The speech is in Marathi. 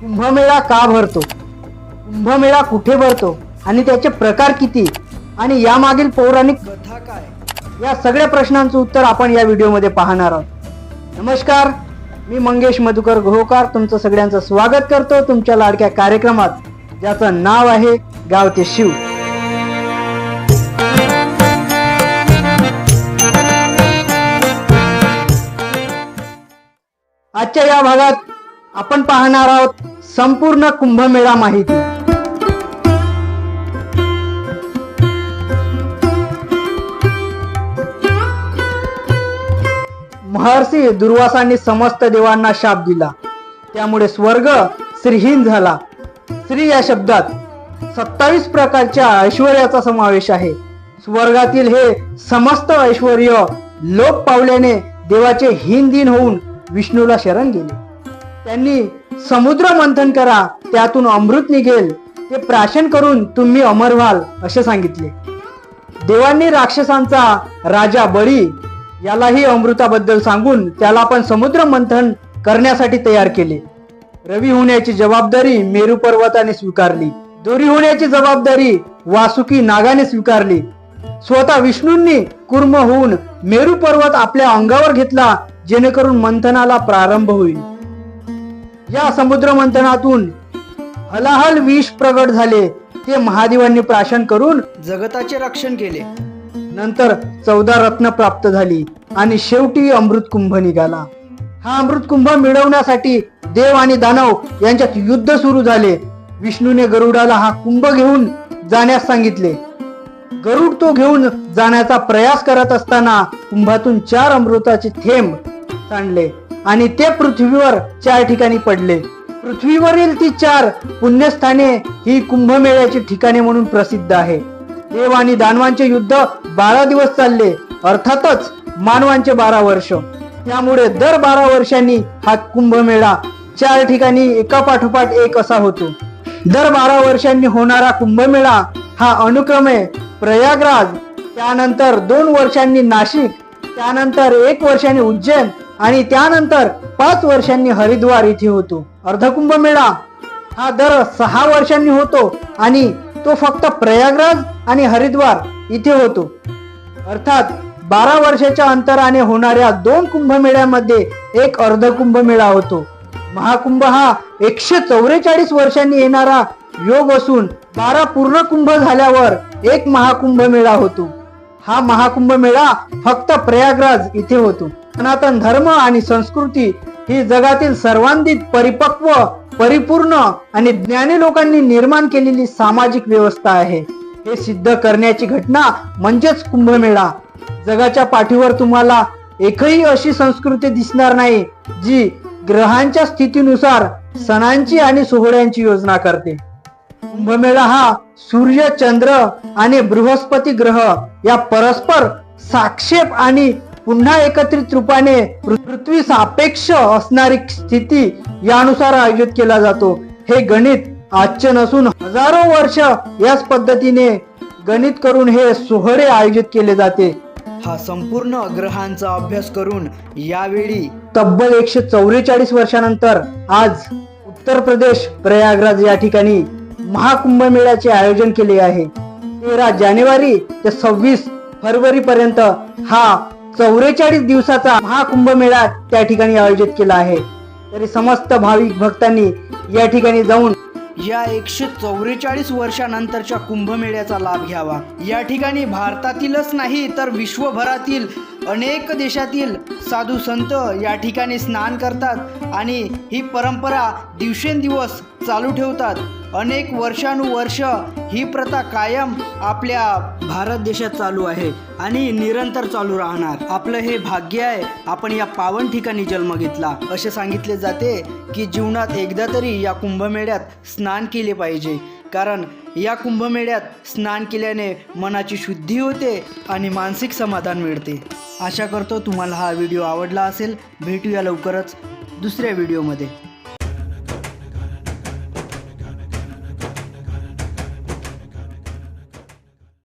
कुंभमेळा का भरतो? कुंभमेळा कुठे भरतो? आणि त्याचे प्रकार किती? आणि यामागील पौराणिक कथा काय? या सगळ्या प्रश्नांचं उत्तर आपण या व्हिडिओमध्ये पाहणार आहोत. नमस्कार मी मंगेश मधुकर गोहकार तुमचं सगळ्यांचं स्वागत करतो तुमच्या लाडक्या कार्यक्रमात ज्याचं नाव आहे गाव ते शिव. आजच्या या भागात आपण पाहणार आहोत संपूर्ण कुंभमेळा माहिती. महर्षी दुर्वासांनी समस्त देवांना शाप दिला. त्यामुळे स्वर्ग श्रीहीन झाला. श्री या शब्दात सत्तावीस प्रकारच्या ऐश्वर्याचा समावेश आहे. स्वर्गातील हे समस्त ऐश्वर लोप पावल्याने देवाचे हीन दिन होऊन विष्णूला शरण गेले. त्यांनी समुद्र मंथन करा त्यातून अमृत निघेल. ते प्राशन करून तुम्ही अमर व्हाल असे सांगितले. देवांनी राक्षसांचा राजा बळी यालाही अमृताबद्दल सांगून त्याला पण समुद्र मंथन करण्यासाठी तयार केले. रवी होण्याची जबाबदारी मेरू पर्वताने स्वीकारली. दोरी होण्याची जबाबदारी वासुकी नागाने स्वीकारली. स्वतः विष्णूंनी कुर्म होऊन मेरू पर्वत आपल्या अंगावर घेतला जेणेकरून मंथनाला प्रारंभ होईल. या समुद्र मंथनातून हलाहल विष प्रगट झाले. ते महादेवांनी प्राशन करून जगताचे रक्षण केले. नंतर चौदा रत्न प्राप्त झाली आणि शेवटी अमृत कुंभ निघाला. हा अमृत कुंभ मिळवण्यासाठी देव आणि दानव यांच्यात युद्ध सुरू झाले. विष्णूने गरुडाला हा कुंभ घेऊन जाण्यास सांगितले. गरुड तो घेऊन जाण्याचा प्रयास करत असताना कुंभातून चार अमृताचे थेंब सांडले. आणि ते पृथ्वीवर चार ठिकाणी पडले. पृथ्वीवरील ती चार पुण्यस्थाने ही कुंभमेळ्याची ठिकाणे म्हणून प्रसिद्ध आहे. देव आणि दानवांचे युद्ध बारा दिवस चालले अर्थातच मानवांचे बारा वर्ष. त्यामुळे दर बारा वर्षांनी हा कुंभमेळा चार ठिकाणी एका पाठोपाठ एक असा होतो. दर बारा वर्षांनी होणारा कुंभमेळा हा अनुक्रमे प्रयागराज त्यानंतर दोन वर्षांनी नाशिक त्यानंतर एक वर्षांनी उज्जैन आणि त्यानंतर पाच वर्षांनी हरिद्वार इथे होतो. अर्धकुंभ मेळा. हा दर सहा वर्षांनी होतो आणि तो फक्त प्रयागराज आणि हरिद्वार इथे होतो. अर्थात बारा वर्षाच्या अंतराने होणाऱ्या दोन कुंभमेळ्यामध्ये एक अर्धकुंभ मेळा होतो. महाकुंभ हा एकशे चौवेचाळीस वर्षांनी येणारा योग असून बारा पूर्ण कुंभ झाल्यावर एक महाकुंभ मेळा होतो. हा महाकुंभ मेळा फक्त प्रयागराज इथे होतो. सनातन धर्म आणि संस्कृती ही जगातील सर्वांधिक परिपक्व परिपूर्ण आणि ज्ञानी लोकांनी निर्माण केलेली सामाजिक व्यवस्था आहे. हे सिद्ध करण्याची घटना म्हणजेच कुंभमेळा. जगाच्या पाठीवर तुम्हाला एकही अशी संस्कृती दिसणार नाही जी ग्रहांच्या स्थितीनुसार सणांची आणि सोहळ्यांची योजना करते. कुंभमेळा हा सूर्य चंद्र आणि बृहस्पती ग्रह या परस्पर साक्षेप आणि पुन्हा एकत्रित रूपाने पृथ्वी सापेक्ष असणारी स्थिती यानुसार आयोजित केला जातो. हे गणित आजचे नसून हजारो वर्ष याच पद्धतीने गणित करून हे सोहळे आयोजित केले जाते. हा संपूर्ण ग्रहांचा अभ्यास करून यावेळी तब्बल एकशे चौवेचाळीस वर्षानंतर आज उत्तर प्रदेश प्रयागराज या ठिकाणी महाकुंभ मेळ्याचे आयोजन केले आहे. तेरा जानेवारी ते सव्वीस फरवरी पर्यंत हा चौवेचाळीस दिवसाचा महाकुंभ मेळा त्या ठिकाणी आयोजित केला आहे. तरी समस्त भाविक भक्तांनी या ठिकाणी जाऊन या एकशे चौवेचाळीस वर्षानंतरच्या कुंभमेळ्याचा लाभ घ्यावा. या ठिकाणी भारतातीलच नाही तर विश्वभरातील अनेक देशातील साधू संत या ठिकाणी स्नान करतात आणि ही परंपरा दिवसेंदिवस चालू ठेवतात. अनेक वर्षानुवर्ष ही प्रथा कायम आपल्या भारत देशात चालू आहे आणि निरंतर चालू राहणार. आपलं हे भाग्य आहे आपण या पावन ठिकाणी जन्म घेतला. असे सांगितले जाते की जीवनात एकदा तरी या कुंभमेळ्यात स्नान केले पाहिजे. कारण या कुंभमेळ्यात स्नान केल्याने मनाची शुद्धी होते आणि मानसिक समाधान मिळते. आशा करतो तुम्हाला हा व्हिडिओ आवडला असेल. भेटूया लवकरच दुसऱ्या व्हिडिओमध्ये.